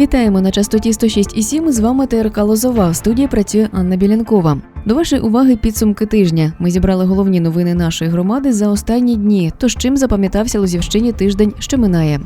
Вітаємо на частоті 106,7. З вами ТРК Лозова. В студії працює Анна Білянкова. До вашої уваги підсумки тижня. Ми зібрали головні новини нашої громади за останні дні. Тож чим запам'ятався Лозівщині тиждень, що минає.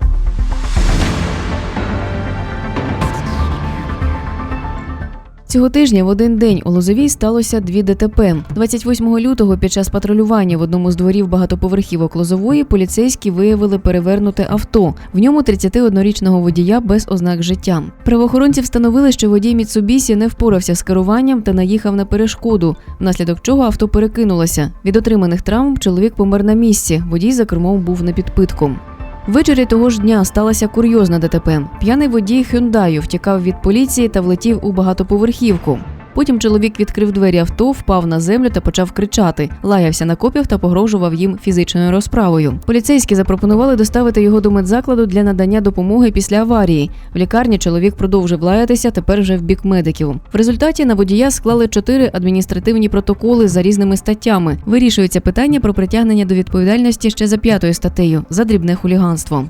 Цього тижня в один день у Лозовій сталося дві ДТП. 28 лютого під час патрулювання в одному з дворів багатоповерхівок Лозової поліцейські виявили перевернуте авто. В ньому 31-річного водія без ознак життя. Правоохоронці встановили, що водій Міцубісі не впорався з керуванням та наїхав на перешкоду, внаслідок чого авто перекинулося. Від отриманих травм чоловік помер на місці. Водій за кермом був на підпитку. Ввечері того ж дня сталася курйозна ДТП. П'яний водій Хюндаю втікав від поліції та влетів у багатоповерхівку. Потім чоловік відкрив двері авто, впав на землю та почав кричати, лаявся на копів та погрожував їм фізичною розправою. Поліцейські запропонували доставити його до медзакладу для надання допомоги після аварії. В лікарні чоловік продовжив лаятися, тепер вже в бік медиків. В результаті на водія склали чотири адміністративні протоколи за різними статтями. Вирішується питання про притягнення до відповідальності ще за п'ятою статтею за дрібне хуліганство.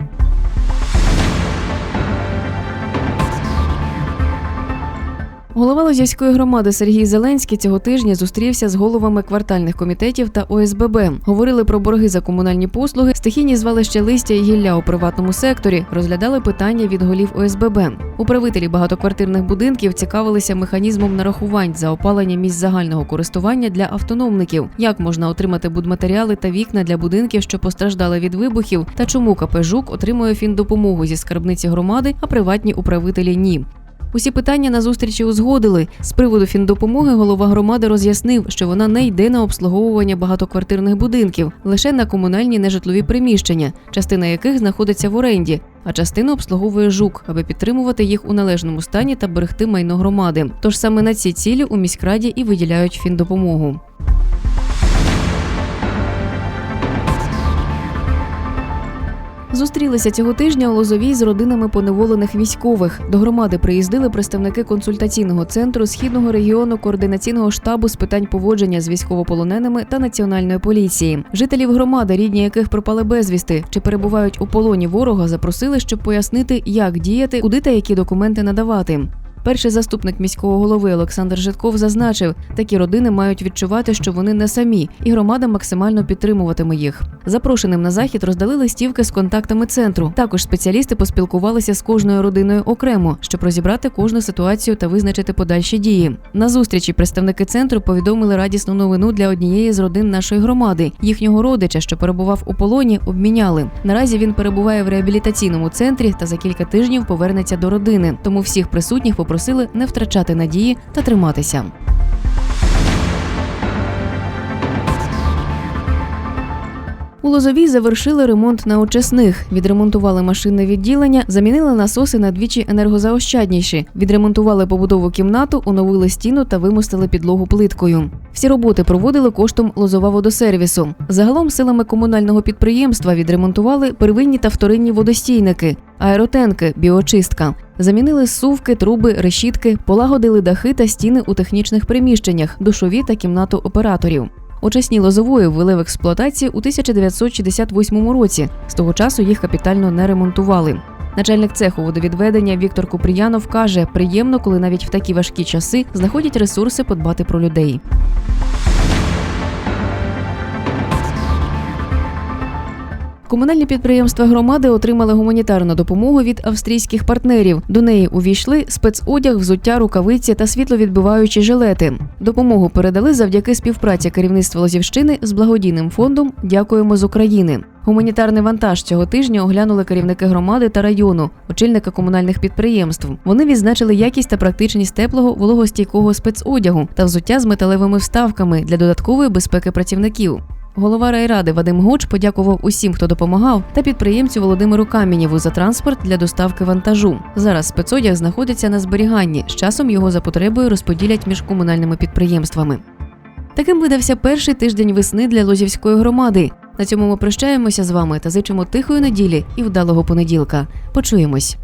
Голова Лозівської громади Сергій Зеленський цього тижня зустрівся з головами квартальних комітетів та ОСББ. Говорили про борги за комунальні послуги, стихійні звалища листя і гілля у приватному секторі, розглядали питання від голів ОСББ. Управителі багатоквартирних будинків цікавилися механізмом нарахувань за опалення місць загального користування для автономників, як можна отримати будматеріали та вікна для будинків, що постраждали від вибухів, та чому КП «Жук» отримує фіндопомогу зі скарбниці громади, а приватні управителі ні. Усі питання на зустрічі узгодили. З приводу фіндопомоги голова громади роз'яснив, що вона не йде на обслуговування багатоквартирних будинків, лише на комунальні нежитлові приміщення, частина яких знаходиться в оренді, а частину обслуговує жук, аби підтримувати їх у належному стані та берегти майно громади. Тож саме на ці цілі у міськраді і виділяють фіндопомогу. Зустрілися цього тижня у Лозовій з родинами поневолених військових. До громади приїздили представники консультаційного центру східного регіону координаційного штабу з питань поводження з військовополоненими та національної поліції. Жителів громади, рідні яких пропали безвісти чи перебувають у полоні ворога, запросили, щоб пояснити, як діяти, куди та які документи надавати. Перший заступник міського голови Олександр Житков зазначив, такі родини мають відчувати, що вони не самі, і громада максимально підтримуватиме їх. Запрошеним на захід роздали листівки з контактами центру. Також спеціалісти поспілкувалися з кожною родиною окремо, щоб розібрати кожну ситуацію та визначити подальші дії. На зустрічі представники центру повідомили радісну новину для однієї з родин нашої громади. Їхнього родича, що перебував у полоні, обміняли. Наразі він перебуває в реабілітаційному центрі та за кілька тижнів повернеться до родини. Тому всіх присутніх попросили не втрачати надії та триматися. У Лозовій завершили ремонт на очисних, відремонтували машинне відділення, замінили насоси на двічі енергозаощадніші, відремонтували побудову кімнату, оновили стіну та вимостили підлогу плиткою. Всі роботи проводили коштом Лозова водосервісу. Загалом силами комунального підприємства відремонтували первинні та вторинні водостійники, аеротенки, біочистка. Замінили сувки, труби, решітки, полагодили дахи та стіни у технічних приміщеннях, душові та кімнату операторів. Очисні лозової ввели в експлуатацію у 1968 році. З того часу їх капітально не ремонтували. Начальник цеху водовідведення Віктор Купріянов каже: приємно, коли навіть в такі важкі часи знаходять ресурси подбати про людей. Комунальні підприємства громади отримали гуманітарну допомогу від австрійських партнерів. До неї увійшли спецодяг, взуття, рукавиці та світловідбиваючі жилети. Допомогу передали завдяки співпраці керівництва Лозівщини з благодійним фондом Дякуємо з України. Гуманітарний вантаж цього тижня оглянули керівники громади та району, очільника комунальних підприємств. Вони відзначили якість та практичність теплого вологостійкого спецодягу та взуття з металевими вставками для додаткової безпеки працівників. Голова райради Вадим Гоч подякував усім, хто допомагав, та підприємцю Володимиру Камінєву за транспорт для доставки вантажу. Зараз спецодяг знаходиться на зберіганні. З часом його за потребою розподілять між комунальними підприємствами. Таким видався перший тиждень весни для Лозівської громади. На цьому ми прощаємося з вами та зичимо тихої неділі і вдалого понеділка. Почуємось.